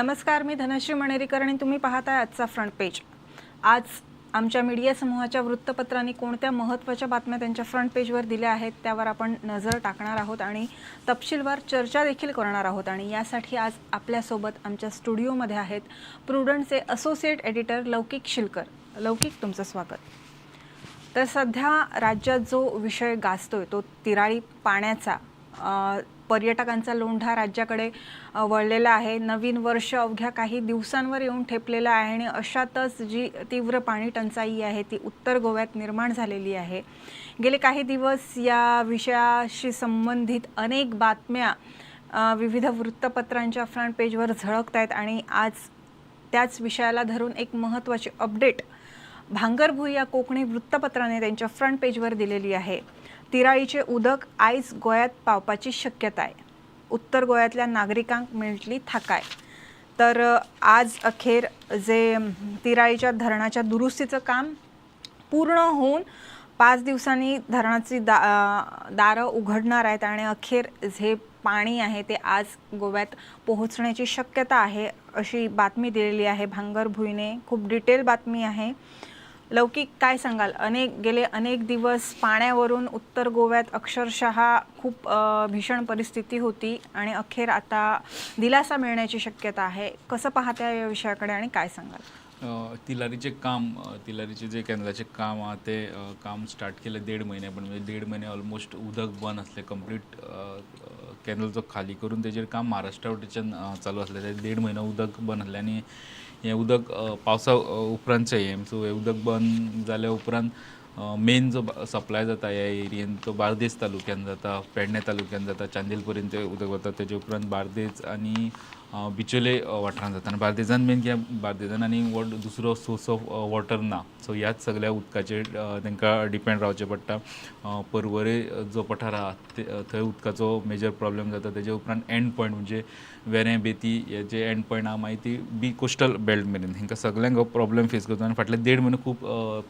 नमस्कार मी धनश्री मणेरीकर आणि तुम्ही पाहताय आजचा फ्रंट पेज आज आमच्या मीडिया समूहाच्या वृत्तपत्रांनी कोणत्या महत्त्वाच्या बातम्या त्यांच्या फ्रंट पेजवर दिल्या आहेत त्यावर आपण नजर टाकणार आहोत आणि तपशीलवार चर्चा देखील करणार आहोत. आणि यासाठी आज आपल्यासोबत आमच्या स्टुडिओमध्ये आहेत प्रुडंटचे असोसिएट एडिटर लौकिक शिलकर. लौकिक तुमचं स्वागत. तर सध्या राज्यात जो विषय गाजतोय तो तिराळी पाण्याचा पर्यटकांचा लोंढा राज्याकडे वळलेला आहे. नवीन वर्ष अवघ्या काही दिवसांवर येऊन ठेपलेलं आहे आणि अशातच जी तीव्र पाणी टंचाई आहे ती उत्तर गोव्यात निर्माण झालेली आहे. गेले काही दिवस या विषयाशी संबंधित अनेक बातम्या विविध वृत्तपत्रांच्या फ्रंट पेजवर झळकत आहेत आणि आज त्याच विषयाला धरून एक महत्त्वाची अपडेट भांगरभू या कोकणी वृत्तपत्राने त्यांच्या फ्रंट पेजवर दिलेली आहे. तिराळीचे उदक आयज गोयात पावपाची शक्यता आहे. उत्तर गोव्यातल्या नागरिकांक मिळटली थाकाय. तर आज अखेर जे तिराळीच्या धरणाच्या दुरुस्तीचं काम पूर्ण होऊन पाच दिवसांनी धरणाची दा दारं उघडणार आहेत आणि अखेर जे पाणी आहे ते आज गोव्यात पोहोचण्याची शक्यता आहे अशी बातमी दिलेली आहे. भांगर भुईने खूप डिटेल बातमी आहे. लौकिक काय सांगाल? अनेक गेले अनेक दिवस पाण्यावरून उत्तर गोव्यात अक्षरशः खूप भीषण परिस्थिती होती आणि अखेर आता दिलासा मिळण्याची शक्यता आहे. कसं पाहता या विषयाकडे आणि काय सांगाल? तिलारीचे काम तिलारीचे जे केंद्राचे काम हा ते काम स्टार्ट केलं दीड महिने पण म्हणजे दीड महिने ऑलमोस्ट उदक बंद असले कंप्लीट कॅनल जो खाली करून त्याचेर काम महाराष्ट्रा वटेच्यान चालू असले ते देड म्हयनो उदक बंद आसलें आनी हें उदक पावसा उपरांतचें हें. सो हें उदक बंद जाल्या उपरांत मेन जो सप्लाय जाता ह्या एरियेन तो बार्देस तालुक्यान जाता पेडणे तालुक्यान जाता चांदेल पर्यंत तें उदक वता. तेजे उपरांत बार्देस आनी बिचोले वाठारांत जाता. आनी बार्देजान मेन कित्याक बार्देजान आनी दुसरो सोर्स ऑफ वॉटर ना. सो ह्याच सगळ्या उदकाचेर तांकां डिपेंड रावचें पडटा. अ, पर्वरे जो पठार आहा थंय उदकाचो मेजर प्रॉब्लेम जाता. तेजे उपरांत एंड पॉयंट म्हणजे वेरें बेती हे जे एंड पॉयंट आहा मागीर ती बी कोस्टल बेल्ट मेरेन. हांकां सगल्यांक हो प्रॉब्लेम फेस करता. आनी फाटले देड म्हयने खूब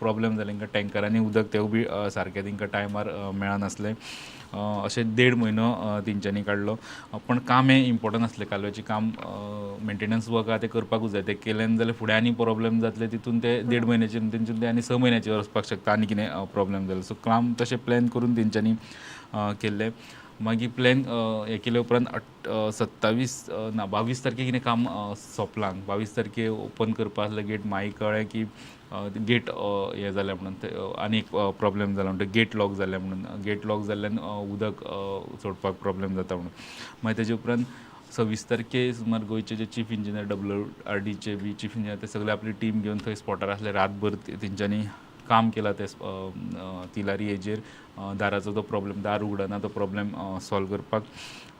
प्रॉब्लेम जाले हांकां टँकरांनी उदक तेवूय बी सारकें तिंकां टायमार मेळनासलें अशें देड म्हयनो तेंच्यांनी काडलो पण काम हें इम्पॉर्टंट आसलें कालव्याचें काम मेंटेनन्स वर्क आहा तें करपाकूच जाय तें केलें जाल्यार फुडें आनी प्रॉब्लेम जातले. तितून ते देड म्हयन्याचेर तेंच्यान ते आनी स म्हयन्याचेर वचपाक शकता. आनी कितें प्रॉब्लेम जालो. सो काम तशें प्लॅन करून तेंच्यांनी केल्लें. मागीर प्लॅन हें केल्या उपरांत अठ सत्तावीस ना बावीस तारखेक कितें काम सोंपलां. बावीस तारखे ओपन करपा आसलें गेट मागीर कळ्ळें की गेट हें जालें म्हणून आनी एक प्रॉब्लेम जाला म्हणटा गेट लॉक जालें म्हणून. गेट लॉक जाल्ल्यान उदक सोडपाक प्रॉब्लेम जाता म्हणून. मागीर तेजे उपरांत सव्वीस तारखे सुमार गोंयचे जे चीफ इंजिनियर डब्ल्यू आर डीचे बी चीफ इंजिनियर ते सगळे आपली टीम घेवन थंय स्पॉटार आसले. रातभर ते- तेंच्यांनी काम केलां ते तिलारी हेजेर दाराचो तो प्रॉब्लेम दार उगडना तो प्रॉब्लेम सॉल्व करपाक.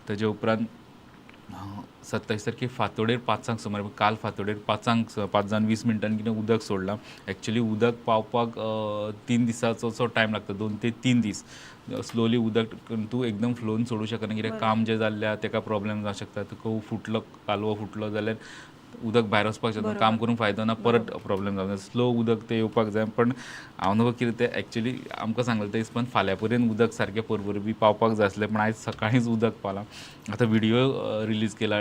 तेजे उपरांत सत्तावीस तारखे फातोडेर पांचांक सुमार काल फातोडेर पांचांक पांच जावन वीस मिनटांनी कितें उदक सोडलां. एक्चुली उदक पावपाक तीन दिसाचो टायम लागता दोन ते तीन दीस. स्लोली उदक तूं एकदम फ्लोन सोडूं शकना कित्याक काम जें जाल्ल्या ताका प्रॉब्लेम जावं शकता तुका फुटलो कालवो फुटलो जाल्यार उदक भायर वचपाक शकना काम करून फायदो ना परत प्रॉब्लेम जावं स्लो उदक ते येवपाक जाय पण हांव नको कितें तें एक्चुली आमकां सांगलें ते हिसपान फाल्यां पर्यंत उदक सारकें परवर बी पावपाक जाय आसलें पण आयज सकाळींच उदक पावलां. आतां व्हिडियो रिलीज केला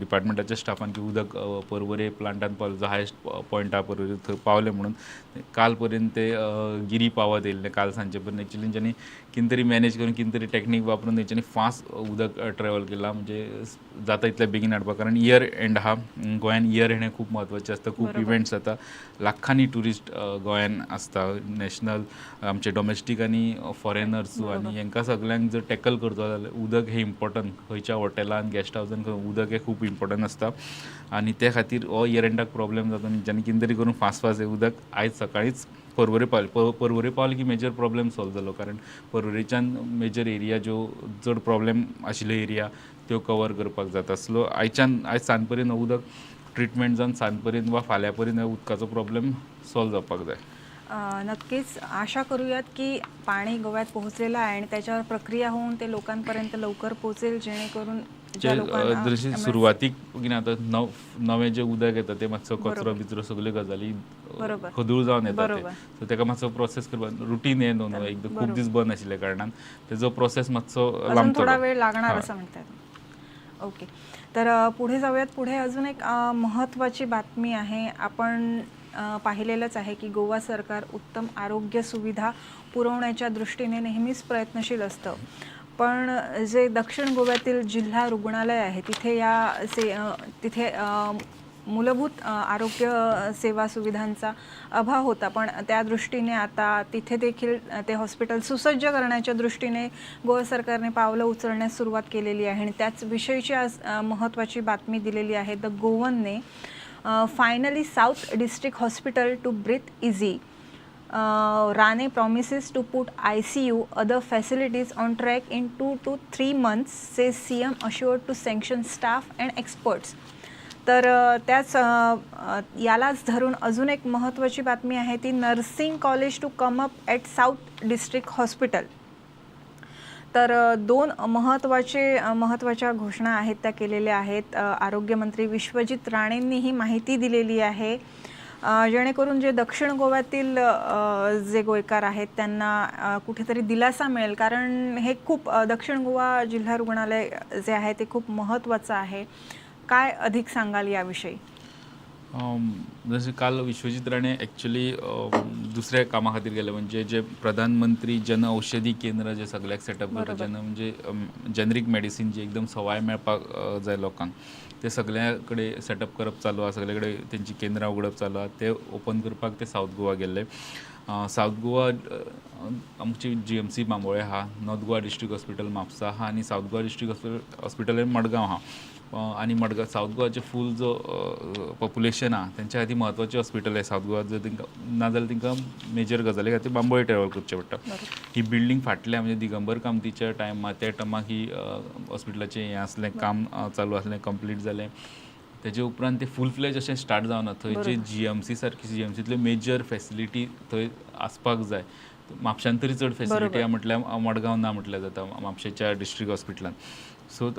डिपार्टमेंटाच्या स्टाफान की उदक परवरे प्लांटान पावलें जो हायस्ट पॉयंट परवरे थंय पावलें म्हणून. काल पर्यंत ते अ, गिरी पावत येयल्ले काल सांजे पर्यंत एक्चुली तेंच्यांनी कितें तरी मॅनेज करून कितें तरी टॅक्नीक वापरून तेंच्यांनी फास्ट उदक ट्रॅवल केलां. म्हणजे जाता इतल्या बेगीन हाडपाक कारण इयर एंड आहा गोंयान इयर एंड हें खूब म्हत्वाचें आसता खूब इव्हेंट्स जाता लाखांनी ट्युरिस्ट गोंयान आसता नॅशनल आमचे डॉमेस्टीक आनी फॉरेनर्स आनी हेंकां सगल्यांक जर टॅकल करचो जाल्यार उदक हें इम्पॉर्टंट खंयच्या हॉटेलान गेस्ट हावजान खंय उदक हें खूब इम्पॉर्टंट आसता आनी त्या खातीर हो इयर प्रॉब्लेम जाता जेन्ना कितें तरी करून फास्ट फास्ट हें उदक आयज सकाळींच परवरे पावलें प परवरे पावलें की मेजर प्रॉब्लेम सॉल्व जालो कारण परवरीच्यान मेजर एरिया ज्यो चड प्रॉब्लेम आशिल्ल्यो एरिया त्यो कवर करपाक जाता. स्लो आयच्यान आयज सांज पर्यंत उदक ट्रिटमेंट जावन सांज पर्यंत वा फाल्यां पर्यंत उदकाचो प्रॉब्लेम सॉल्व जावपाक जाय. नक्कीच आशा करूयात की पाणी गोव्यात पोहोचलेलं आहे आणि त्याच्यावर प्रक्रिया होऊन ते लोकांपर्यंत लवकर पोहोचेल जेणेकरून जे सुरवातीक कितें आतां नव नवें जें उदक येता तें मातसो कचरो. बिचरो सगल्यो गजाली. खदूळ जावन येता ते. सो ताका मातसो प्रोसेस करपाक रुटीन हें न्हू एकदम खूब दीस बंद आशिल्ल्या कारणान तेजो प्रोसेस मातसो लांबतलो थोडा वेळ लागणार. असं म्हणतात ओके तर पुढे जाऊयात पुढे अजून एक अ, महत्त्वाची बातमी आहे आपण पाहिलेलंच आहे की गोवा सरकार उत्तम आरोग्य सुविधा पुरवण्याच्या दृष्टीने नेहमीच प्रयत्नशील असतं पण जे दक्षिण गोव्यातील जिल्हा रुग्णालय आहे तिथे या से तिथे मूलभूत आरोग्य सेवा सुविधांचा अभाव होता. पण त्या दृष्टीने आता तिथे देखील ते हॉस्पिटल सुसज्ज करण्याच्या दृष्टीने गोवा सरकारने पावलं उचलण्यास सुरुवात केलेली आहे आणि त्याच विषयीची आज महत्त्वाची बातमी दिलेली आहे. The गोवनने finally south district hospital to breathe easy. Uh, Rane promises to put ICU, other facilities on track in two to months months, says CM assured to sanction staff and experts. तर uh, त्याच uh, uh, यालाच धरून अजून एक महत्त्वाची बातमी आहे ती nursing college to come up at south district hospital तर दोन महत्त्वाचे महत्त्वाच्या घोषणा आहेत त्या केलेल्या आहेत. आरोग्यमंत्री विश्वजित राणेंनी ही माहिती दिलेली आहे. जेणेकरून जे दक्षिण गोव्यातील जे गोयकार आहेत त्यांना कुठेतरी दिलासा मिळेल. कारण हे खूप दक्षिण गोवा जिल्हा रुग्णालय जे आहे ते खूप महत्त्वाचं आहे. काय अधिक सांगाल याविषयी? जसे काल विश्वजित राणे ॲक्च्युली दुसऱ्या कामा खातीर गेले. म्हणजे जे प्रधानमंत्री जन औषधी केंद्र जे सगळ्याक सेटअप करता. जेन्ना म्हणजे जेनरीक मेडिसीन जे एकदम सवाय मेळपाक जाय लोकांक. ते सगल्या कडेन सेटअप करप चालू आहा सगळे कडेन तेंची केंद्रां उगडप चालू आहा. ते ओपन करपाक ते सावथ गोवा गेल्ले सावथ गोवा आमची जी एम सी बांबोळे आहा north Goa district hospital Mapusa आहा आनी south Goa district hospital hospital Madgaon आहा आनी मडगांव सावथ गोवाचे फूल जो पॉप्युलेशन आहा तेंच्या खातीर म्हत्वाचें हॉस्पिटल आहे सावथ गोवा. जर तांकां नाजाल्यार तांकां मेजर गजाली खातीर बांबोळे ट्रॅवल करचें पडटा ही बिल्डींग फाटल्या म्हणजे दिगंबर कामतीच्या टायमार त्या टायमाक ही हॉस्पिटलाचें हें आसलें काम चालू आसलें कंप्लीट जालें तेजे उपरांत ते फूल फ्लेज अशें स्टार्ट जावना थंय जे. जी एम सी सारकी जी एम सीतल्यो मेजर फेसिलिटी थंय आसपाक जाय. म्हापशान तरी चड फेसिलिटी. आहा म्हटल्यार मडगांव ना म्हटल्यार जाता म्हापशेच्या डिस्ट्रिक्ट हॉस्पिटलान सो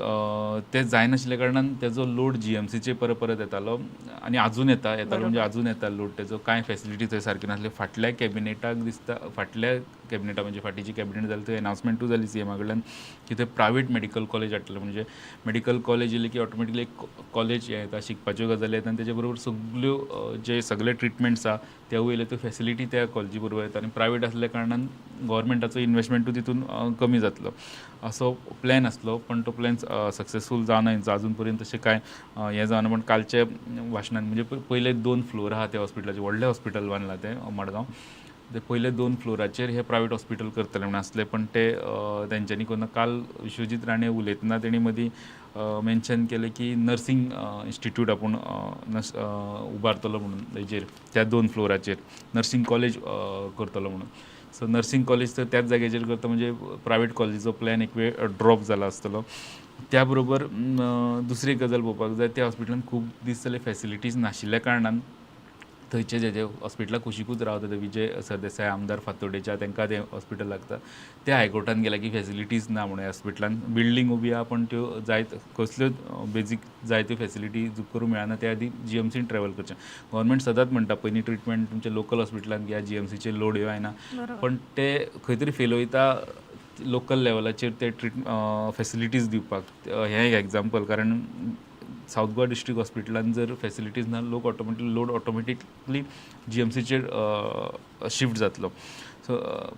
ते जायनाशिल्ल्या कारणान तेजो लोड जी एम सीचेर परत परत येतालो आनी आजून येता येतालो म्हणजे आजून येता लोड तेजो कांय फेसिलिटी थंय सारक्यो नासल्यो फाटल्या कॅबिनेटाक दिसता फाटल्या कॅबिनेटा म्हणजे फाटीची कॅबिनेट जाली थंय अनावन्समेंटूय जाली सी एमा कडल्यान की थंय प्रायवेट मेडिकल कॉलेज हाडटले म्हणजे मेडिकल कॉलेज येयले की ऑटोमॅटिकली एक कॉलेज हे येता शिकपाच्यो गजाली येता. आनी तेजे बरोबर सगल्यो जे सगळे ट्रिटमेंट्स आहा तेवूय येयले त्यो फेसिलिटी त्या कॉलेजी बरोबर येता. आनी प्रायवेट आसल्या कारणान गव्हर्मेंटाचो इन्वेस्टमेंटूय तितून कमी जातलो. असो प्लॅन आसलो पण तो प्लॅन सक्सेसफूल जावना हेंचो आजून पर्यंत तशें कांय हें जावना पण कालचे भाशणान म्हणजे प- पयले दोन फ्लोर आहा त्या हॉस्पिटलाचे व्हडलें हॉस्पिटल बांदलां तें मडगांव. ते पयले दोन फ्लोराचेर हे प्रायवेट हॉस्पिटल करतले म्हण आसले पण ते तेंच्यांनी कोन्ना काल विश्वजीत राणे उलयतना तेणी मदीं मेन्शन केलें की नर्सिंग इन्स्टिट्यूट आपूण नर्स नस उबारतलो म्हणून हेजेर त्या दोन फ्लोराचेर नर्सिंग कॉलेज करतलो म्हणून. सो नर्सिंग कॉलेज तर त्याच जाग्याचेर करता. म्हणजे प्रायवेट कॉलेजीचो प्लॅन एक वेळ ड्रॉप जाला आसतलो त्या बरोबर दुसरी गजाल पळोवपाक जाय त्या हॉस्पिटलान खूब दीस जाले फॅसिलिटीज नाशिल्ल्या कारणान थंयचे जे जे हॉस्पिटलाक कुशीकूच रावता ते विजय सरदेसाय आमदार फातोडेच्या तांकां तें हॉस्पिटल लागता. ते हायकोर्टान गेल्या की फेसिलिटीज ना म्हणून हॉस्पिटलान. बिल्डींग उबी आहा पण त्यो जायत कसल्योच बेजीक जाय त्यो फेसिलिटी करूंक मेळना त्या आदी जी एम सीन ट्रॅवल करचें. गव्हर्मेंट सदांच म्हणटा पयलीं ट्रिटमेंट तुमच्या लोकल हॉस्पिटलान घ्या जी एम सीचेर लोड येवना पण ते खंय तरी फेल वयता लोकल लेवलाचेर ते ट्रीट फेसिलिटीज दिवपाक. हें एक एग्जाम्पल कारण सावथ गोवा डिस्ट्रिक्ट हॉस्पिटलान जर फेसिलिटीज ना लोक automatic load automatically G M सीचेर shift जातलो. सो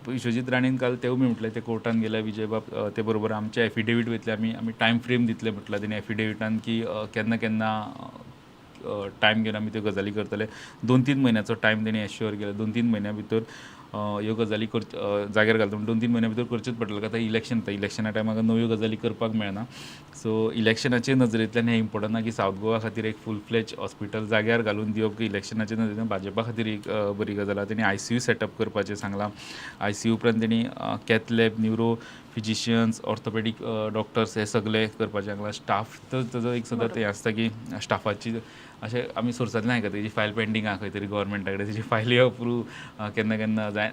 विश्वजीत राणेन काल तेवूय बी म्हटलें ते कोर्टान गेल्या विजय बाब ते बरोबर आमचे एफिडेवीट वयतले आमी आमी टायम फ्रेम दितले म्हटलं तेणी एफिडेविटान की केन्ना केन्ना टायम घेवन आमी त्यो गजाली करतले. दोन तीन म्हयन्याचो टायम तेणी एश्युअर केलो. दोन तीन म्हयन्या भितर ह्यो गजाली कर जाग्यार घालता. दोन तीन म्हयन्या भितर करच्योच पडटले आतां इलेक्शन येता इलेक्शना टायमार नव्यो गजाली करपाक मेळना. सो इलेक्शनाचे नजरेंतल्यान हें इम्पॉर्टंट ना की सावथ गोवा खातीर एक फूल फ्लेज हॉस्पिटल जाग्यार घालून दिवप की इलेक्शनाचे नजरेन भाजपा खातीर एक बरी गजाल आहा. तेणी आय सी यू सेटअप करपाचें सांगलां. आय सी यू उपरांत तेणी cath lab neuro physicians orthopaedic doctors हे सगळे करपाचें. सांगलां स्टाफ तर ताजो एक सदांच हें आसता की स्टाफाची अशें आमी सोर्सांतल्यान आयकता तेजी फायल पेंडींग आहा खंय तरी गव्हर्मेंटा कडेन तेजी फायली अप्रूव केन्ना केन्ना जाय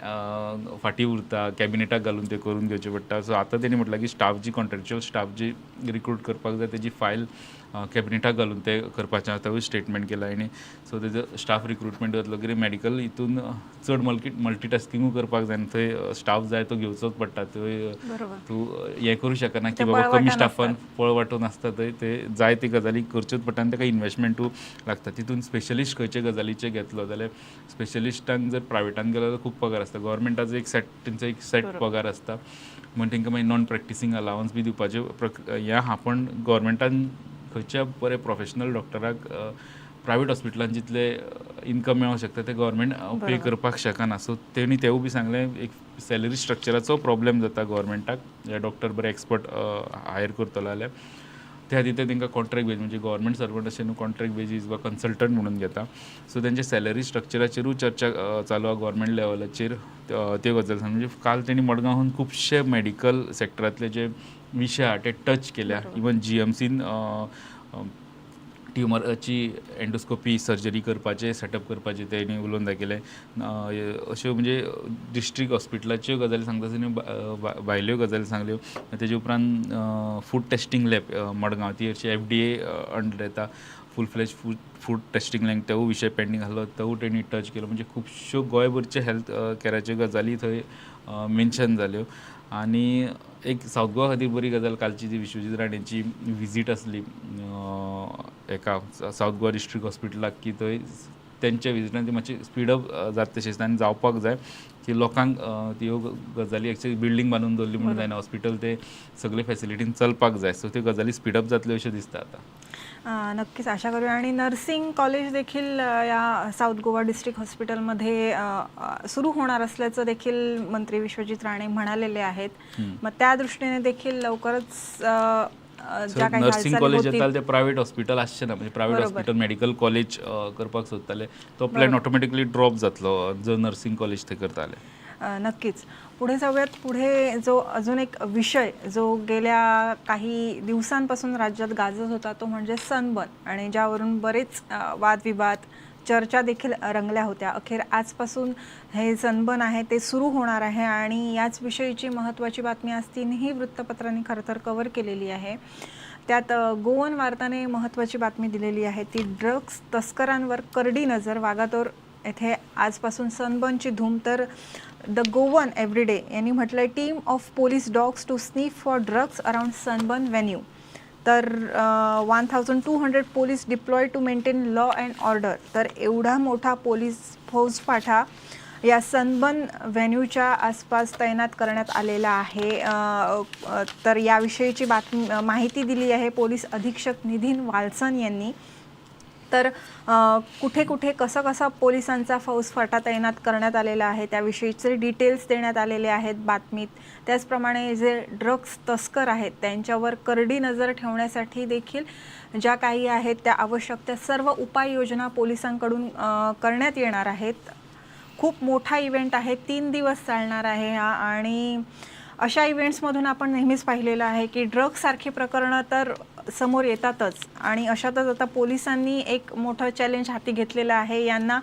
फाटीं उरता कॅबिनेटाक घालून ते करून घेवचें पडटा. सो आतां तेणी म्हटलां की स्टाफ जी कॉन्ट्रॅक्च्युअल स्टाफ जी रिक्रूट करपाक जाय तेजी फायल कॅबिनेटाक घालून ते करपाचें आतांय स्टेटमेंट केला आनी सो तेजो स्टाफ रिक्रुटमेंट जातलो कितें मेडिकल हितून चड मल्टी मल्टीटास्किंगूय करपाक जाय आनी थंय स्टाफ जाय तो घेवचोच पडटा. थंय तूं हें करूं शकना की बाबा कमी स्टाफान पळवाटून आसता थंय ते जाय ती गजाली करच्योच पडटा आनी ताका इन्वॅस्टमेंटूय लागता तितून स्पेशलिस्ट खंयचे गजालीचे घेतलो जाल्यार स्पेशलिस्टांक जर प्रायवेटान गेलो जाल्यार खूब पगार आसता गव्हर्मेंटाचो एक सेट तेंचो एक सेट. पगार आसता म्हण तांकां मागीर नॉन प्रॅक्टिसींग अलावन्स बी दिवपाचे प्रक हें आहा पण गव्हर्मेंटान खंयच्या बरे प्रोफेशनल डॉक्टराक प्रायवेट हॉस्पिटलान जितले इनकम मेळोंक शकता ते गव्हर्मेंट पे. करपाक शकना. सो तेणी तेवूय बी सांगलें एक सॅलरी स्ट्रक्चराचो प्रॉब्लेम जाता गव्हर्मेंटाक जे डॉक्टर बरे एक्सपर्ट हायर करतलो जाल्यार. त्या खातीर ते तांकां कॉन्ट्रॅक्ट बेज म्हणजे गव्हर्मेंट सर्वंट अशें न्हू कॉन्ट्रॅक्ट बेजीस वा कन्सल्टंट म्हणून घेता. सो तेंचे सॅलरी स्ट्रक्चराचेरूय चर्चा चालू आहा गव्हर्मेंट लेवलाचेर त्यो गजाली सांग. म्हणजे काल तेणी मडगांवान खुबशे मेडिकल सेक्टरांतले जे आहा ते टच केल्या. इवन जी एम सीन ट्युमराची एन्डोस्कोपी सर्जरी करपाचे सेटअप करपाचे तेणी उलोवन दाखयलें अश्यो म्हणजे डिस्ट्रिक्ट हॉस्पिटलाच्यो गजाली सांगता आसतना भायल्यो गजाली सांगल्यो तेजे उपरांत फूड टेस्टींग लॅब मडगांव ती हरशी एफ डी ए अंडर येता. Full fledge food food testing लँग तेवूय विशय पेंडींग आसलो. तेवूय तेणी टच केलो. म्हणजे खुबश्यो गोंयभरचे हेल्थ कॅराच्यो गजाली थंय मेन्शन जाल्यो आनी एक सावथ गोवा खातीर बरी गजाल कालची जी विश्वजीत राणेची विजीट आसली एका सावथ गोवा डिस्ट्रिक्ट हॉस्पिटलाक की थंय तेंच्या विजिटान ती मातशी स्पीडअप जाता तशी दिसता आनी जावपाक जाय. की लोकांक त्यो गजाली एक्चुअली बिल्डींग बांदून दवरली म्हणून जायना हॉस्पिटल ते सगळे फॅसिलिटीन चलपाक जाय. सो त्यो गजाली स्पीडअप जातल्यो अश्यो दिसता आतां. नक्कीच आशा करूया आणि नर्सिंग कॉलेज देखील या साऊथ गोवा डिस्ट्रिक्ट हॉस्पिटलमध्ये सुरू होणार असल्याचं देखील मंत्री विश्वजित राणे म्हणालेले आहेत. मग त्या दृष्टीने देखील लवकरच नर्सिंग कॉलेज येताले ते प्रायवेट हॉस्पिटल आसचे ना म्हणजे बरोबर. हॉस्पिटल मेडिकल कॉलेज करपाक सोदताले तो प्लॅन. ऑटोमॅटिकली ड्रॉप जातलो जर नर्सिंग कॉलेज ते करताले नक्कीच पुढे जाऊयात. पुढे जो अजून एक विषय जो गेल्या काही दिवसांपासून राज्यात गाजत होता तो म्हणजे सनबर्न आणि ज्यावरून बरेच वादविवाद चर्चा देखील रंगल्या होत्या. अखेर आजपासून हे सनबर्न आहे ते सुरू होणार आहे. आणि याच विषयीची महत्त्वाची बातमी आज तीनही वृत्तपत्रांनी खरं तर कव्हर केलेली आहे. त्यात गोवन वार्ताने महत्त्वाची बातमी दिलेली आहे. ती ड्रग्स तस्करांवर करडी नजर वागातोर येथे आजपासून सनबर्नची धूम. तर द गोवन एव्हरीडे यांनी म्हटलंय team of police dogs to sniff for drugs around Sunburn venue तर one thousand two hundred police deploy to maintain law and order. तर एवढा मोठा पोलीस फौजपाठा या सनबर्न व्हेन्यूच्या आसपास तैनात करण्यात आलेला आहे. तर याविषयीची बातमी माहिती दिली आहे पोलीस अधीक्षक निधीन वाल्सन यांनी. तर कुठे कुठे कसं कसा पोलिसांचा फौजफाटा तैनात करण्यात आलेला आहे त्याविषयीचे डिटेल्स देण्यात आलेले आहेत बातमीत. त्याचप्रमाणे जे ड्रग्स तस्कर आहेत त्यांच्यावर करडी नजर ठेवण्यासाठी देखील ज्या काही आहेत त्या आवश्यक त्या सर्व उपाययोजना पोलिसांकडून करण्यात येणार आहेत. खूप मोठा इव्हेंट आहे तीन दिवस चालणार आहे हा आणि अशा इव्हेंट्समधून आपण नेहमीच पाहिलेलं आहे की ड्रग्ससारखी प्रकरणं तर समोर येतातच. आणि अशातच आता पोलिसांनी एक मोठं चॅलेंज हाती घेतलेलं आहे. यांना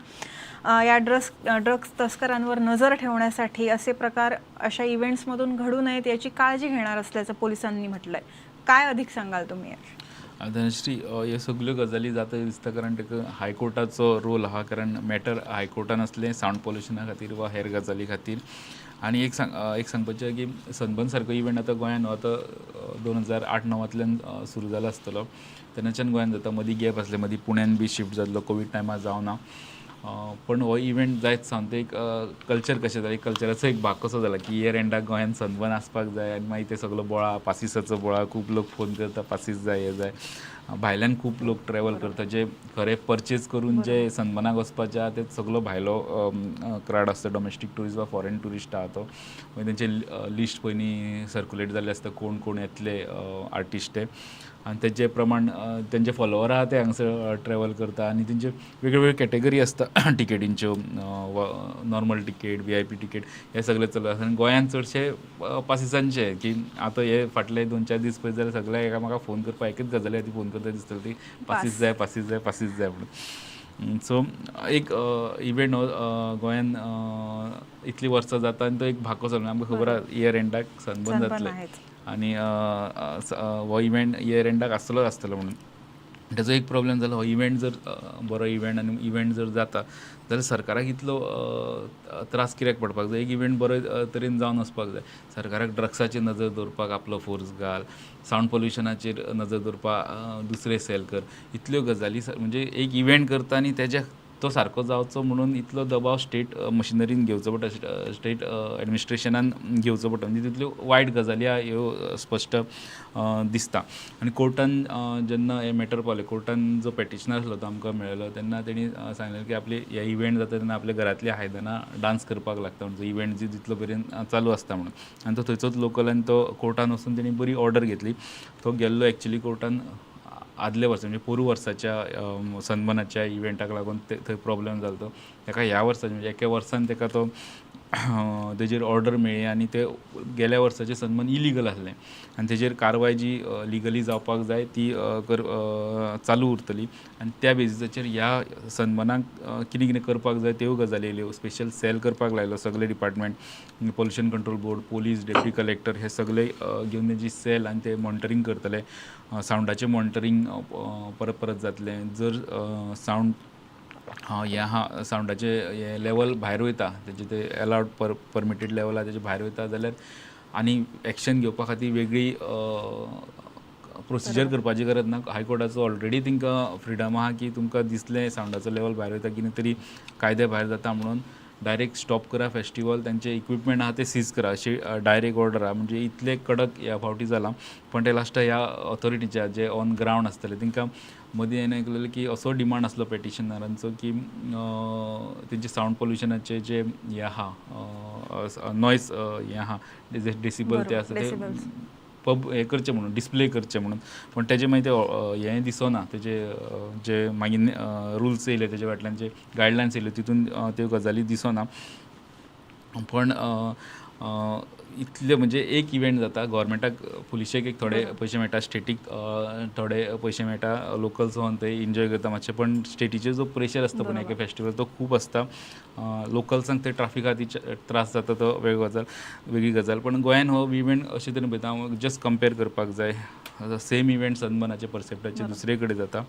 या ड्रग्स ड्रग्स तस्करांवर नजर ठेवण्यासाठी असे प्रकार अशा इव्हेंट्समधून घडू नयेत याची काळजी घेणार असल्याचं पोलिसांनी म्हटलं आहे काय अधिक सांगाल तुम्ही धनश्री हे सगळ्यो गजाली जाता दिसता कारण ताका हायकोर्टाचो रोल आहा कारण मॅटर हायकोर्टान आसलें सावंड पॉल्युशना खातीर वा हेर गजाली खातीर. आनी एक सांग एक सांगपाचें की सनबर्न सारको इव्हेंट आतां गोंयान आतां दोन हजार आठ णवांतल्यान सुरू जाला आसतलो तेन्नाच्यान गोंयान जाता मदीं गॅप आसलें मदीं पुण्यान बी शिफ्ट जाल्लो कोवीड टायमार जावना ना पण हो इव्हेंट जायत सावन ते एक कल्चर कशें जालें कल्चराचो एक भाग कसो जाला की इयर एंडाक गोंयान सनबर्न आसपाक जाय आनी मागीर ते सगलो बोळा पासिसाचो बोळा खूब लोक फोन करता पासीस जाय हे जाय. भायल्यान खूब लोक ट्रॅवल करता जे खरे परचेज करून जे सनबर्नाक वचपाचे ते सगलो भायलो क्रावड आसता डोमेस्टीक ट्युरिस्ट वा फॉरेन ट्युरिस्ट आहा तो मागीर तेंचे लिस्ट पयलीं सर्क्युलेट जाल्ले आसता कोण कोण येतले आर्टिस्ट ते. आनी तेजे प्रमाण तेंचे फॉलोवर आहा ते हांगसर ट्रॅवल करता आनी तेंचे वेगळे वेगळे कॅटेगरी आसता टिकेटींच्यो normal ticket V I P ticket हे सगळे चलू आसा आनी गोंयांत चडशे पासिसांचे की आतां हे फाटले दोन चार दीस पयत जाल्यार सगळे एकामेकाक फोन करपा एकच गजाली ती फोन करता दिसतली ती पासीस जाय पासीस जाय पासीस जाय म्हणून. सो एक इव्हेंट हो गोंयान इतली वर्सां जाता आनी तो एक भाग कसो आमकां खबर आहा इयर एंडाक सनबर्न जातले आणि आनी हो इव्हेंट इयर एंडाक आसतलोच आसतलो म्हणून. ताचो एक प्रॉब्लेम जालो हो इव्हेंट जर बरो इव्हेंट आनी इव्हेंट जर जाता जाल्यार सरकाराक इतलो त्रास कित्याक पडपाक जाय? एक इव्हेंट बरो तरेन जावन वचपाक जाय. सरकाराक ड्रग्साचेर नजर दवरपाक आपलो फोर्स घाल. सावंड पोल्युशनाचेर नजर दवरपाक दुसरे सेल कर. इतल्यो गजाली म्हणजे एक इव्हेंट करता आनी तेज्या तो सारको जावचो म्हणून इतलो दबाव स्टेट मशिनरीन घेवचो पडटा स्टेट एडमिनिस्ट्रेशनान घेवचो पडटा म्हणजे तितल्यो वायट गजाली ह्यो स्पश्ट दिसता. आनी कोर्टान जेन्ना हे मॅटर पावलें कोर्टान जो पेटिशनर आसलो तो आमकां मेळ्ळो तेन्ना तेणी सांगलें की आपली हे इव्हेंट जाता तेन्ना आपल्या घरांतल्या आयदनां डान्स करपाक लागता म्हणजे इव्हेंट जी जितलो पर्यंत चालू आसता म्हणून. आनी तो थंयचोच लोकल आनी तो कोर्टान वचून तेणी बरी ऑर्डर घेतली. तो गेल्लो एक्चुली कोर्टान आदल्या वर्सा म्हणजे पोरू वर्साच्या सन्मानाच्या इव्हेंटाक लागून ते थंय प्रॉब्लेम जालो तो ताका ह्या वर्सा म्हणजे एका वर्सान ताका तो तेजेर ऑर्डर मेळ्ळी आनी ते गेल्या वर्साचें सन्मान इलिगल आसलें. आनी तेजेर कारवाय जी लिगली जावपाक जाय ती कर चालू उरतली. आनी त्या बेजिसाचेर ह्या सन्मानाक कितें कितें करपाक जाय त्यो गजाली येयल्यो स्पेशल सेल करपाक लायलो सगळे department pollution control board police deputy collector हे सगळे घेवन तेजी सेल आनी ते मॉनिटरींग करतले. सावंडाचें मॉनिटरींग परत परत जातलें. जर सावंड हां हें आहा सावंडाचे हे लेवल भायर वयता तेजे ते अलावड पर परमिटेड लेवल आहा तेजे भायर वयता जाल्यार आनी एक्शन घेवपा खातीर वेगळी प्रोसिजर करपाची गरज ना. हायकोर्टाचो ऑलरेडी तांकां फ्रिडम आहा की तुमकां दिसलें सावंडाचो लेवल भायर वयता कितें तरी कायदे भायर जाता म्हणून डायरेक्ट स्टॉप करा फेस्टिवल तांचे इक्विपमेंट आहा ते सीज करा. अशी डायरेक्ट ऑर्डर आहा. म्हणजे इतले कडक ह्या फावटी जाला पण ते लास्ट ह्या ऑथॉरिटीच्या जे ऑन ग्रावंड आसतले तांकां मदीं हांवें आयकलेलें की असो डिमांड आसलो पेटिशनरांचो की तेंचे सावंड पोल्युशनाचे जे हे आहा नॉयज हे आहा डेसिबल ते आसा ते. पब हे करचे म्हणून डिस्प्ले करचे म्हणून पण तेजे मागीर ते हें दिसना तेजे जे मागीर रुल्स येयले तेजे फाटल्यान जे गायडलायन्स येयले तितून त्यो गजाली दिसना पण इतले म्हणजे एक इव्हेंट जाता. गव्हर्मेंटाक पुलिशेक एक थोडे पयशे मेळटा स्टेटीक थोडे पयशे मेळटा लोकल्स होन ते एन्जॉय करता मातशें पण स्टेटीचेर जो प्रेशर आसता पण एका फेस्टिवल तो खूब आसता लोकल्सांक ते ट्राफिक खातीर त्रास जाता तो वेगळी गजाल वेगळी गजाल. पण गोंयान हो इव्हेंट अशे तरेन पळयता हांव जस्ट कंपेर करपाक जाय. सेम इव्हेंट सनबर्नाचे परसेप्टाचे दुसरे कडेन जाता.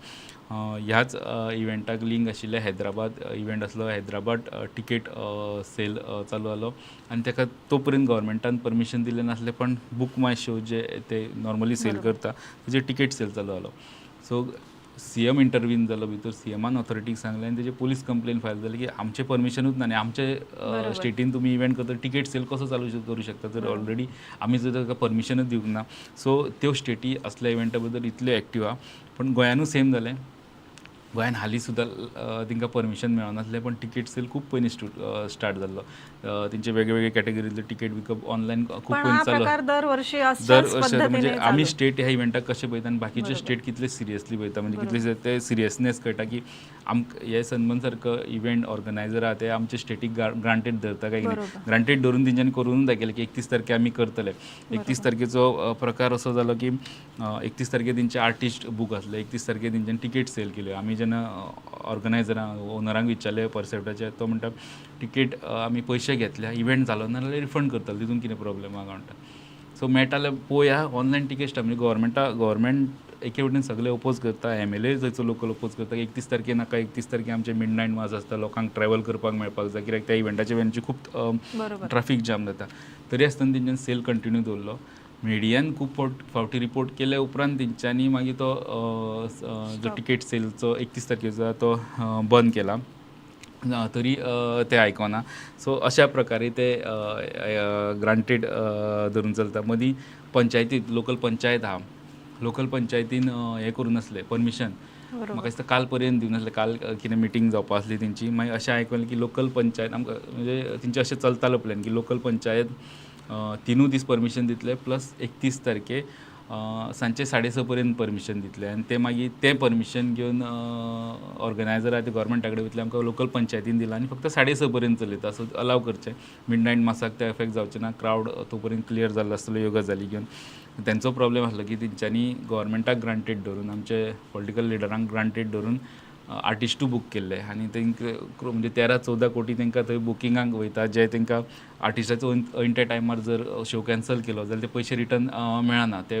ह्याच इव्हेंटाक लिंक आशिल्ले हैदराबाद इव्हेंट आसलो हैदराबाद टिकेट सेल चालू जालो आनी ताका तो पर्यंत गव्हर्मेंटान परमिशन दिलें नासलें पण बूक माय शो जे ते नॉर्मली सेल करता तेजे टिकेट सेल चालू जालो सो सी एम इंटरव्हीन जालो भितर सी एमान ऑथॉरिटीक सांगलें आनी तेजे पोलीस कंप्लेन फायल जाली की आमचें परमिशनूच ना आनी आमचे स्टेटीन तुमी इव्हेंट करता टिकेट सेल कसो चालू शक- करू शकता? जर ऑलरेडी आमी जर ताका परमिशनूच दिवंक ना. सो त्यो स्टेटी असल्या इव्हेंटा बद्दल इतल्यो एक्टीव आहा पण गोंयानूय सेम जालें गोंयान हालीं सुद्दां तांकां परमिशन मेळनासलें पण टिकेट सेल खूब पयलीं स्टार्ट जाल्लो तेंचे वेगळे वेगळे कॅटेगरीतले टिकेट विकप ऑनलायन हा पयलीं चालू दर वर्षा म्हणजे आमी. स्टेट ह्या इव्हेंटाक कशें पळयता आनी बाकीचे स्टेट कितले सिरियसली पळयता म्हणजे कितले ते सिरियसनेस कळटा की आमक हे सन्मान सारको इव्हेंट ऑर्गनायझर आहा ते आमचे स्टेटीक ग्रांटेड धरता काय कितें. ग्रांटेड धरून तेंच्यांनी करून दाखयलें की एकतीस तारखे आमी करतले. एकतीस तारखेचो प्रकार असो जालो की एकतीस तारखे तेंचे आर्टिस्ट बूक आसले एकतीस तारखे तेंच्यांनी टिकेट सेल केल्यो आमी जेन्ना ऑर्गनायझरांक ओनरांक विचारलें परसेप्टाचे तो म्हणटा टिकेट आमी पयशे घेतल्या इव्हेंट जालो नाजाल्यार रिफंड करतले तितून कितें प्रॉब्लेम आहा म्हणटा सो मेळटा जाल्यार पळोवया ऑनलायन टिकेट म्हणजे गव्हर्मेंटा गव्हर्मेंट एके वटेन सगळे ओपोज करता एम एल ए थंयचो लोकल ओपोज करता एकतीस तारखे नाका एकतीस तारखे आमचे मिड नायट मास आसता लोकांक ट्रॅव्हल करपाक मेळपाक जाय कित्याक त्या इव्हेंटाच्या वेळांची बरोबर. ट्रॅफिक जाम जाता. तरी आसतना तेंच्यानी सेल कंटिन्यू दवरलो मिडियान खूब फावट फावटी रिपोर्ट केल्या उपरांत तेंच्यांनी मागीर तो जो टिकेट सेलचो एकतीस तारखेचो तो बंद केला. तरी ते आयकना. सो अशा प्रकारे ते ग्रांटेड धरून चलता. मदीं पंचायतींत लोकल पंचायत आहा लोकल पंचायतीन हें करूं नासलें परमिशन म्हाका दिसता काल पर्यंत दिवं नासलें काल कितें मिटींग जावपा आसली तेंची मागीर अशें आयकलें की लोकल पंचायत आमकां म्हणजे तेंचें अशें चलतालो प्लॅन की लोकल पंचायत तिनूय दीस परमिशन दितले प्लस एकतीस तारखे सांचे साडे स पर्यंत परमिशन दितले. आनी ते मागीर तें परमिशन घेवन ऑर्गनायझर आहा ते गोवोरमेंटा कडेन वयतले आमकां लोकल पंचायतीन दिला आनी फक्त साडे स पर्यंत चलयता. सो अलाव करचें. मिड नायट मासाक ते एफेक्ट जावचें ना. क्रावड तो पर्यंत क्लियर जाल्लो आसतलो ह्यो गजाली घेवन तेंचो प्रॉब्लेम आसलो की तेंच्यांनी गोवोरमेंटाक ग्रांटेड धरून आमचे पॉलिटिकल लिडरांक ग्रांटेड धरून आर्टिस्टू बूक केल्ले आनी तेंकां म्हणजे तेरा चवदा कोटी तेंकां थंय बुकिंगाक वयता जे तेंकां आर्टिस्टाचो त्या टायमार जर शो कॅन्सल केलो जाल्यार ते पयशे रिटर्न मेळना ते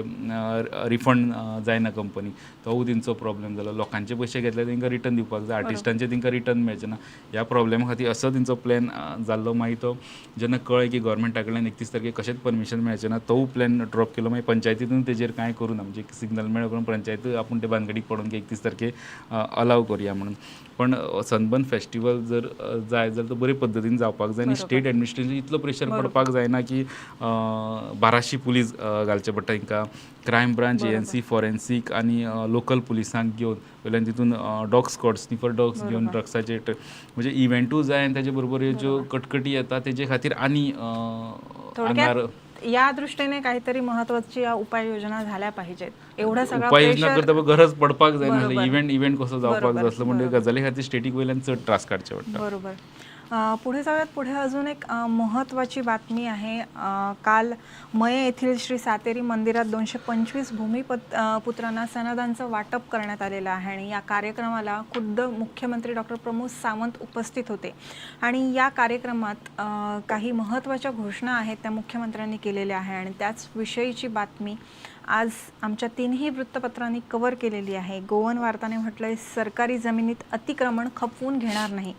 रिफंड जायना कंपनी तोवूय तेंचो प्रॉब्लेम जालो लोकांचे पयशे घेतले तेंकां रिटर्न दिवपाक जाय. आर्टिस्टांचे तेंकां रिटर्न मेळचे ना. ह्या प्रॉब्लेमा खातीर असो तेंचो प्लॅन जाल्लो मागीर तो जेन्ना कळ्ळें की गोवोरमेंटा कडल्यान एकतीस तारखेक कशेंच परमिशन मेळचें ना तोवूय प्लॅन ड्रॉप केलो. मागीर पंचायतीतून तेजेर कांय करूं ना. म्हणजे सिग्नल मेळ्ळो करून पंचायत आपूण ते भानगडीक पडून की एकतीस तारखेक अलाव करुया म्हणून. पण सनबर्न फेस्टिवल जर जाय जाल्यार तो बरे पद्दतीन जावपाक जाय आनी. स्टेट एडमिनिस्ट्रेशन इतलो प्रेशर. पडपाक जायना की बाराशी पुलीस घालचे पडटा तांकां क्रायम ब्रांच. एएनसी फॉरेन्सीक आनी लोकल पुलिसांक घेवन वयल्यान तितून डॉग स्कॉड स्निफर डॉग्स घेवन. ड्रग्साचे म्हणजे इव्हेंटूय जाय आनी तेजे बरोबर ह्यो ज्यो कटकटी येता तेजे खातीर आनी या दृष्टीने काहीतरी महत्वाची उपाययोजना झाल्या पाहिजेत. एवढा सगळा उपाययोजना करता गरज पडपाक जाय इव्हेंट इव्हेंट कसो जावपाक जाय? असलो म्हणजे. गजाली खातीर स्टेटीक वयल्यान चड त्रास काडचे पडटा. बरोबर. पुढे जाऊयात. पुढे अजून एक महत्त्वाची बातमी आहे. काल मये येथील श्री सातेरी मंदिरात दोनशे पंचवीस भूमिपत पुत्रांना सनदांचं वाटप करण्यात आलेलं आहे आणि या कार्यक्रमाला खुद्द मुख्यमंत्री डॉक्टर प्रमोद सावंत उपस्थित होते. आणि या कार्यक्रमात काही महत्त्वाच्या घोषणा आहेत त्या मुख्यमंत्र्यांनी केलेल्या आहे आणि त्याच विषयीची बातमी आज आमच्या तीनही वृत्तपत्रांनी कव्हर केलेली आहे. गोवन वार्ताने म्हटलंय सरकारी जमिनीत अतिक्रमण खपवून घेणार नाही.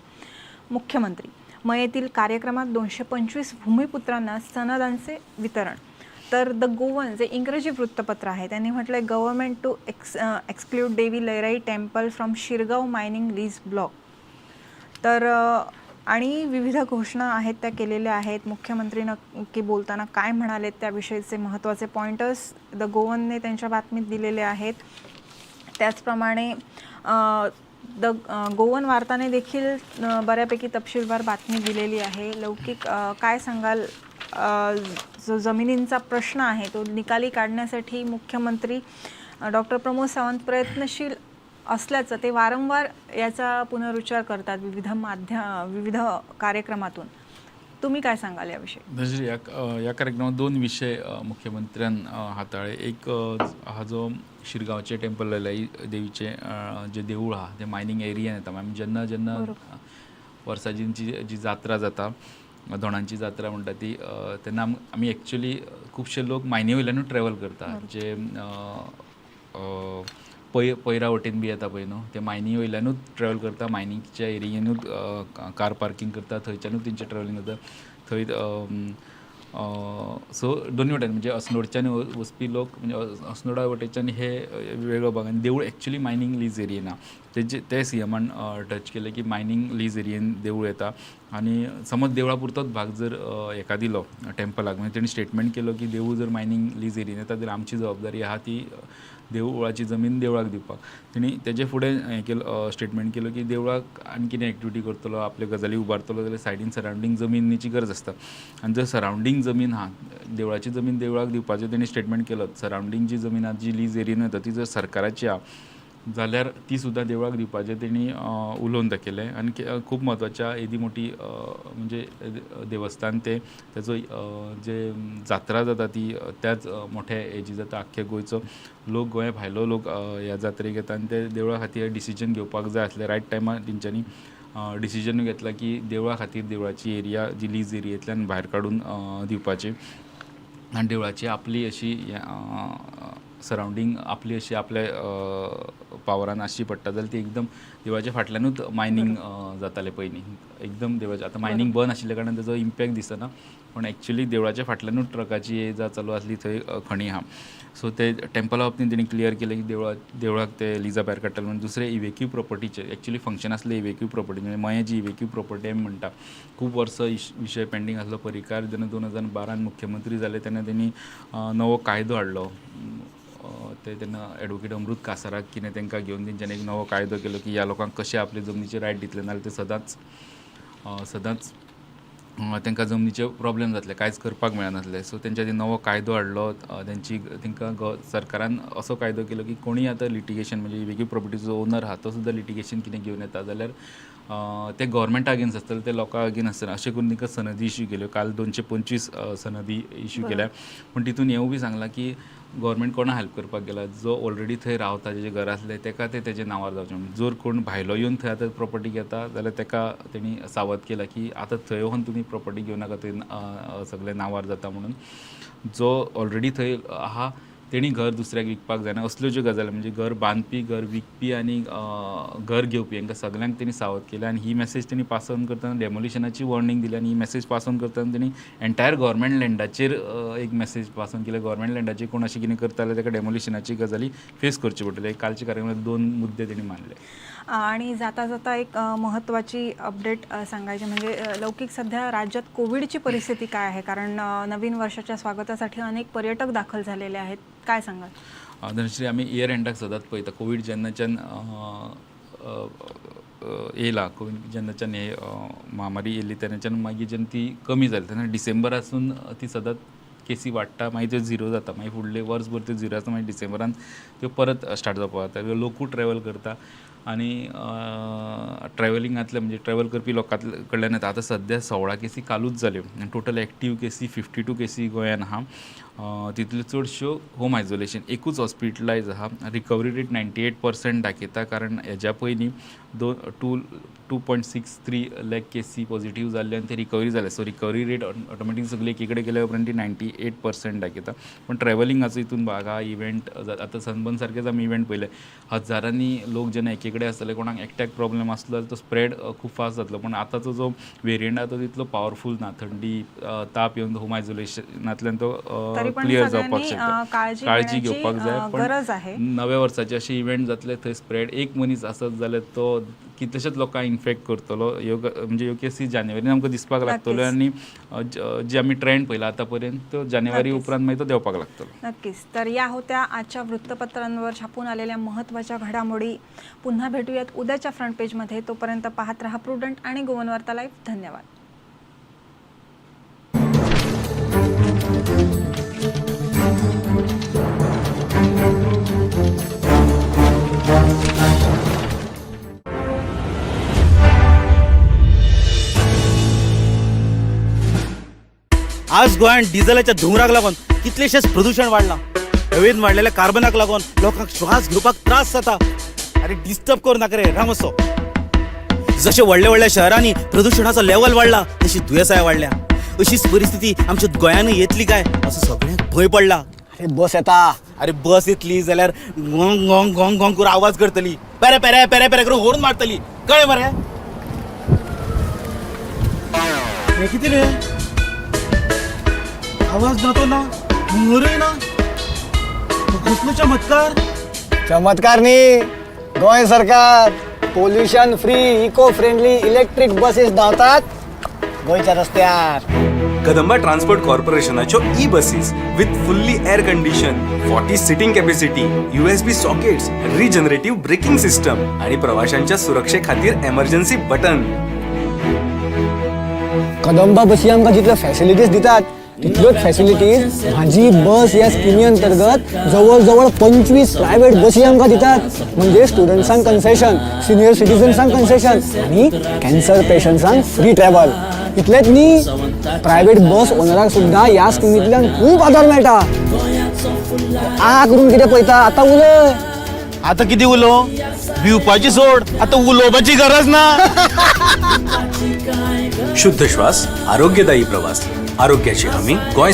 मुख्यमंत्री. मयेतील कार्यक्रमात दोनशे पंचवीस भूमिपुत्रांना सनदांचे वितरण. तर द गोवन जे इंग्रजी वृत्तपत्र आहे त्यांनी म्हटलंय government to ex exclude Devi Lairai temple from Shirgao mining lease block तर आणि विविध घोषणा आहेत त्या केलेल्या आहेत. मुख्यमंत्री नक्की बोलताना काय म्हणालेत त्याविषयीचे महत्त्वाचे पॉइंटर्स द गोवनने त्यांच्या बातमीत दिलेले आहेत. त्याचप्रमाणे द गोवन वार्ताने देखील बऱ्यापैकी तपशीलवार बातमी दिलेली आहे. लौकिक काय सांगाल? जो जमिनींचा प्रश्न आहे. तो निकाली काढण्यासाठी मुख्यमंत्री डॉक्टर प्रमोद सावंत प्रयत्नशील असल्याचं ते वारंवार याचा पुनरुच्चार करतात विविध माध्यम विविध कार्यक्रमातून. तुम्ही काय सांगाल याविषयी? म्हणजे या या कार्यक्रमात दोन विषय मुख्यमंत्र्यान हाताळले. एक हा जो शिरगांवचे टेम्पल ललाई देवीचे जे देवूळ हा ते मायनींग एरियान येता आमी जेन्ना जेन्ना. वर्साजींची जी जात्रा जाता धोणांची जात्रा म्हणटा ती तेन्ना आम- एक्चुली खुबशे लोक मायनी वयल्यानूच ट्रॅवल करता जे पय पयरा पै वटेन बी येता पळय न्हू. ते मायनी वयल्यानूच ट्रॅवल करता मायनिंगच्या एरियेनूच कार पार्किंग करता थंयच्यानूच तेंचें ट्रॅवलिंग जाता थंय सो दोनूय वटेन म्हणजे अस्नोडच्यान वचपी लोक म्हणजे अस्नोडा वटेच्यान हे वेगळो भाग. आनी देवूळ एक्चुली मायनींग लीज एरियेन तेजे ते सी एमान टच केले की मायनींग लीज एरियेन देवूळ येता. आनी समज देवळा पुरतोच भाग जर हेका दिलो टेम्पलाक म्हणजे तेणी स्टेटमेंट केलो की देवूळ जर मायनींग लीज एरियेन येता जाल्यार आमची जबाबदारी आहा ती देवळाची जमीन देवळाक दिवपाक. तेणी तेजे फुडें हें केलो स्टेटमेंट केलो की देवळाक आनी कितें एक्टिविटी करतलो आपल्यो गजाली उबारतलो जाल्यार सायडीन सरावंडींग जमिनीची गरज आसता आनी जर सरावंडींग जमीन आहा देवळाची जमीन देवळाक दिवपाचें तेणी स्टेटमेंट केलो सरावंडींग जी जमीन आहा जी लीज एरियेन येता ती जर सरकाराची आहा जाल्यार ती सुद्दां देवळाक दिवपाचें तेणी उलोवन दाखयलें आनी खूब म्हत्वाच्या येदी मोठी म्हणजे देवस्थान ते तेचो जे जात्रा जाता ती त्याच मोठ्या हेजी जाता आख्ख्या गोंयचो लोक गोंया भायलो लोक ह्या जात्रेक येता. आनी ते देवळा खातीर डिसिजन घेवपाक जाय आसले रायट टायमार तेंच्यांनी डिसिजन घेतला की देवळा खातीर देवळाची एरिया जी लीज एरियेंतल्यान भायर काडून दिवपाची. आनी देवळाची आपली अशी सरावंडींग आपली अशी आपल्या पावरान आसची पडटा जाल्यार ती एकदम देवळाच्या फाटल्यानूच मायनींग जातालें पयलीं एकदम देवळाचें आतां मायनींग बंद आशिल्ल्या कारणान तेजो इम्पॅक्ट दिसना. पण एक्चुली देवळाच्या फाटल्यानूच ट्रकाची ये जा चालू आसली थंय खणी आहा सो ते टेम्पला बाबतींत तेणी क्लियर केलें की देवळा देवळाक ते लिजा भायर काडटाले म्हणून दुसरे इवेक्यू प्रॉपर्टीचे एक्चुली फंक्शन आसलें इवेक्यू प्रॉपर्टी म्हणजे मये जी इवेक्यू प्रॉपर्टी आमी म्हणटा खूब वर्सां विशय पेंडींग आसलो परिकार जेन्ना दोन हजार बारान मुख्यमंत्री जाले तेन्ना तेणी नवो कायदो हाडलो ते तेन्ना एडवोकेट अमृत कासाराक कितें तांकां घेवन तेंच्यांनी एक नवो कायदो केलो की ह्या लोकांक कशे आपले जमनीचे रायट दितले नाजाल्यार ते सदांच सदांच तांकां जमनीचे प्रॉब्लेम जातले कांयच करपाक मेळनासले. सो तेंच्या खातीर नवो कायदो हाडलो तेंची तांकां गव सरकारान असो कायदो केलो की कोणीय आतां लिटिगेशन म्हणजे वेगळी प्रॉपर्टीचो ओनर आहा तो सुद्दां लिटिगेशन कितें घेवन येता. जाल्यार ते गव्हर्मेंटा अगेन्स्ट आसतले ते लोकां अगेन्स्ट आसतले अशें करून तांकां सनदी इश्यू केल्यो. काल दोनशे पंचवीस सनदी इश्यू केल्या. पूण तितून हेंवूय बी सांगलां की गोवोरमेंट कोणा हेल्प करपाक गेला? जो ऑलरेडी थंय रावता जेजे घर आसले तेका ते तेजे नांवार जावचें. म्हणून जर कोण भायलो येवन थंय आतां प्रॉपर्टी घेता जाल्यार तेका तेणी सावध केला की आतां थंय वचून तुमी प्रॉपर्टी घेवं नाका थंय सगळे नांवार जाता म्हणून. जो ऑलरेडी थंय आहा तेणी घर दुसऱ्याक विकपाक जायना. असल्यो ज्यो गजाली म्हणजे घर बांदपी घर विकपी आनी घर घेवपी. हांकां सगल्यांक तेणी सावध केलें आनी ही मॅसेज तेणी पास ऑन करतना डेमोलिशनाची वॉर्निंग दिली आनी ही मॅसेज पास ऑन करतना तेणी एन्टायर गव्हर्मेंट लँडाचेर एक मॅसेज पास ऑन केली. गव्हर्मेंट लँडाचेर कोण अशें कितें करता जाल्यार ताका डेमोलिशनाची गजाली फेस करची पडटली. कालच्या कार्यक्रमांत दोन मुद्दे तेणी मांडले. आणि जाता जाता एक महत्त्वाची अपडेट सांगायची म्हणजे लौकिक सध्या राज्यात कोविडची परिस्थिती काय आहे? कारण नवीन वर्षाच्या स्वागतासाठी अनेक पर्यटक दाखल झालेले आहेत. काय सांगाल? धनश्री आमी इयर एंडाक सदांत पळयता कोवीड जेन्नाच्यान येयला कोवीड जेन्नाच्यान हे महामारी येयली तेन्नाच्यान मागीर जेन्ना ती कमी जाली तेन्ना डिसेंबरासून ती सदांच केसी वाडटा मागीर त्यो झिरो जाता. मागीर फुडले वर्सभर त्यो झिरो आसता मागीर डिसेंबरान त्यो परत स्टार्ट जावपाक जाता लोकूय ट्रॅवल करता. आनी ट्रॅव्हलिंगांतले म्हणजे ट्रॅव्हल करपी लोकां कडल्यान येता आतां सद्या सोळा केसी कालूच जाल्यो आनी टोटल एक्टीव केसी फिफ्टी टू केसी गोंयांत आहा तितल्यो चडश्यो होम आयसोलेशन एकूच हॉस्पिटलायज आहा recovery rate ninety eight percent दाखयता कारण हेज्या पयलीं दोन two two point six three lakh केसी पॉझिटीव जाल्ले आनी ते रिकवरी जाले सो रिकवरी रेट ऑटोमॅटीक सगळी एकी कडेन गेल्या उपरांत ती नायन्टी एट पर्संट दाखयता पण ट्रॅव्हलिंगाचो हितून भाग आहा इव्हेंट आतां सनबर्न सारकेच आमी इव्हेंट पयले हजारांनी लोक जेन्ना एके कडेन आसतले कोणाक एकट्याक प्रॉब्लेम आसलो जाल्यार तो स्प्रेड खूब फास्ट जातलो. पण आतांचो जो वेरियंट आहा तो तितलो पावरफूल ना थंडी ताप येवन होम आयसोलेशनांतल्यान तो क्लियर जावपाक शकता काळजी घेवपाक जाय पण गरज आहे. नव्या वर्साचे अशे इव्हेंट जातले थंय स्प्रेड एक मनीस आसत जाल्यार तो कितलेशेच लोकांक इन्फेक्ट करतलो. ह्यो ग- म्हणजे ह्यो केसी जानेवारीन आमकां दिसपाक लागतल्यो नक्कीच. आनी ज- आमी ट्रेंड पयला आतां पर्यंत तो जानेवारी. उपरांत मागीर तो देंवपाक लागतलो. नक्कीच. तर या होत्या आजच्या वृत्तपत्रांवर छापून आलेल्या महत्त्वाच्या घडामोडी. पुन्हा भेटूयात उद्याच्या फ्रंट पेजमध्ये तोपर्यंत पाहत रहा प्रुडंट आणि गोवन वार्ता लाईव्ह धन्यवाद. आज गोंयांत डिझेलाच्या धुंवराक लागून कितलेशेच प्रदूषण वाडलां हवेन वाडलेल्या कार्बनाक लागून लोकांक श्वास घेवपाक त्रास जाता. अरे डिस्टर्ब करू नाका रे राम असो जशे व्हडल्या व्हडल्या शहरांनी प्रदूषणाचो लेवल वाडला तशी दुयेंसाय वाडल्या अशीच परिस्थिती आमच्या गोंयानूय येतली काय? असो सगळ्यांक भंय पडला. अरे बस येता. अरे बस येतली जाल्यार गोंग गोंग गोंग गोंग करून आवाज करतली. पेरे पेरे पेरे पेरे करून होरून मारतली. कळ्ळें मरे? हे कितें रे? आवाज जातो ना हुंगरूय ना. कसलो चमत्कार चमत्कार न्ही गोंय सरकार. Pollution free eco friendly electric buses धांवतात. गोंयच्या रस्त्यार Kadamba transport कॉर्पोरेशनाच्यो E buses with fully air condition forty seating capacity USB sockets regenerative braking system आणि प्रवाशांच्या सुरक्षे खातीर एमर्जन्सी बटन कदंबा बसी आमकां जितल्यो फॅसिलिटीज दितात तितल्योच फॅसिलिटीज माझी बस ह्या स्किमी अंतर्गत जवळ जवळ पंचवीस प्रायव्हेट बसी आमकां दितात. म्हणजे स्टुडंट्सांक कन्सेशन सिनियर सिटीजन्सांक कन्सेशन आणि कॅन्सर पेशंट्सांक फ्री ट्रॅव्हल इतलेंच न्ही प्रायव्हेट बस ओनराक सुद्दां ह्या स्किमींतल्यान खूब आदार मेळटा आ करून कितें पळयता आतां उलय आता किती उलो? भिवपाची सोड. आता उलोवपाची गरज ना. शुद्ध श्वास आरोग्यदायी प्रवास. आरोग्याची हमी गोंय